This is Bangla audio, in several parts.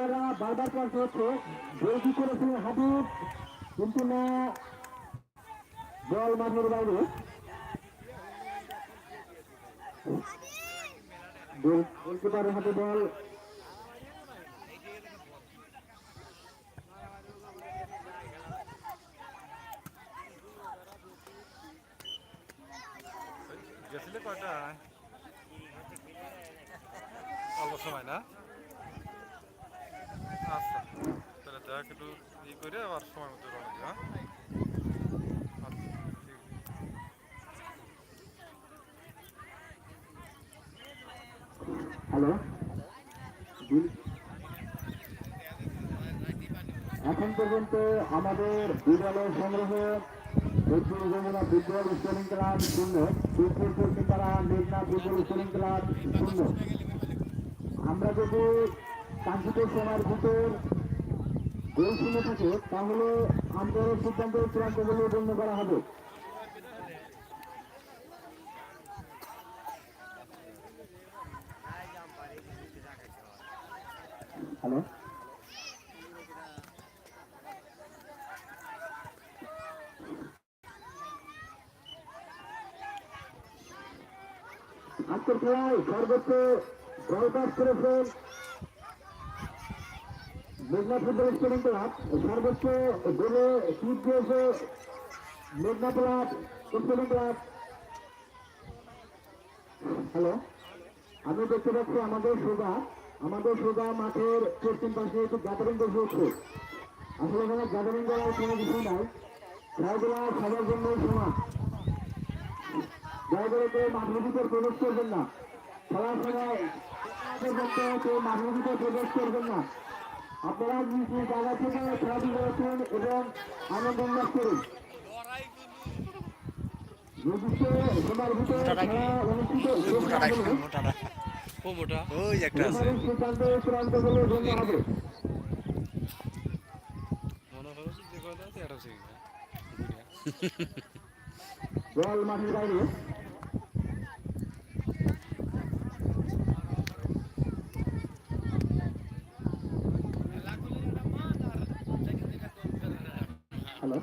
খেলোয়াড়রা বারবার চান্স হচ্ছে বেশি করেছিলেন হাবিব, কিন্তু না বল মাঠের বাইরে। হাতে বল। সময়, না? তাহলে দেখ একটু ই করে আবার সময় মতো রওনা হ্যালো এখন পর্যন্ত আমাদের বিদ্যালয় সংগ্রহ দক্ষিণ যমুনা বিদ্যালয় স্কুলিং ক্লাব শূন্য মেঘনা বিদ্যালয় স্কুলিং ক্লাব শূন্য। আমরা যদি তাহলে আন্তর্জাতিক সিদ্ধান্ত চূড়ান্ত বলে গণ্য করা হবে। হ্যালো? আজকের খেলায় সর্বোচ্চ করেছেন। মেঘনা ফুটবল স্টেডিয়াম ক্লাব সর্বোচ্চ গোলে শীত দিয়েছে মেঘনা ক্লাব ক্লাব হ্যালো আমি দেখতে পাচ্ছি আমাদের সোজা আমাদের সোজা মাঠের পশ্চিম পাশে একটু গ্যাদারিং বেশি হচ্ছে। আসলে এখানে গ্যাদারিং করার কোনো বিষয় নাই। খেলাধুলা সবার জন্যই সমান। দয়া করে কেউ মাঠের ভিতর প্রবেশ করবেন না। খেলার সময় কেউ মাঠের ভিতর প্রবেশ করবেন না। আপনারা নিজ নিজ জায়গা থেকে খেলাধুলা করুন এবং আনন্দ উল্লাস করুন। নির্দিষ্ট সময়ের ভিতরে খেলা অনুষ্ঠিত হলে ও মোটা ওই একটা আছে রেফারির সিদ্ধান্ত চূড়ান্ত বলে গণ্য হবে মনে হচ্ছে যে কয়টা আছে এটা হচ্ছে বল মাঠের বাইরে হ্যালো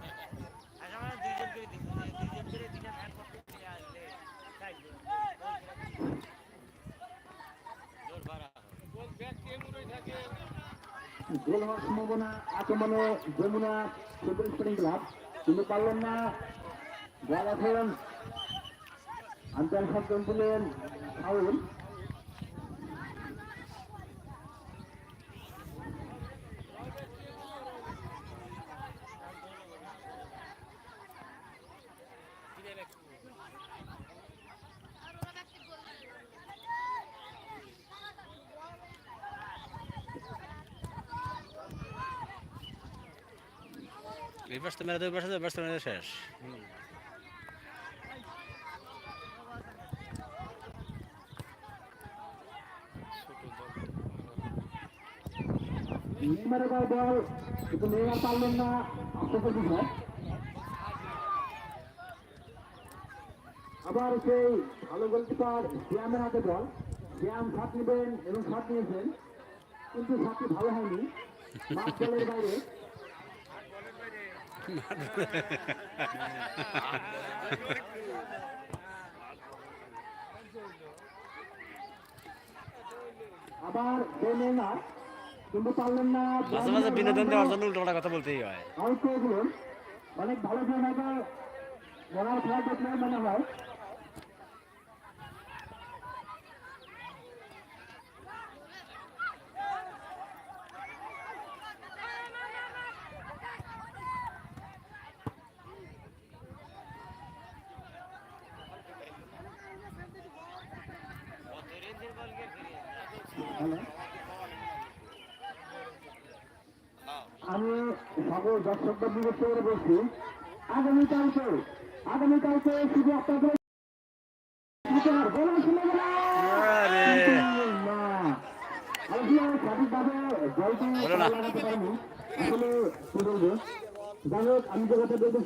গোল হওয়ার সম্ভাবনা আক্রমণে যমুনা ফুটবল স্পোর্টিং ক্লাব। কিন্তু পারলেন না। বল এখন আন্তর্জাতিক দিলেন ফাউল। এই পাশে পাশটা মেরে শেষ পারলেন না আবার সেই ভালো গোলকিপার শ্যামের হাতে বল শ্যাম শট নেবেন এবং শট নিয়েছেন কিন্তু শটটি ভালো হয়নি। বাইরে আবার নেইমার কিন্তু পারলেন না। মাঝে মাঝে বিনোদন দেওয়ার জন্য উল্টো কথা বলতেই হয়। করে অনেক ভালো হয়তো মনার খেলা দেখলে মনে হয়। আমি সকল দর্শকদের বিবেচ করে বলছি আগামীকালকে আগামীকালকে শুধু আপনাদের আমি যে কথা বলতেছি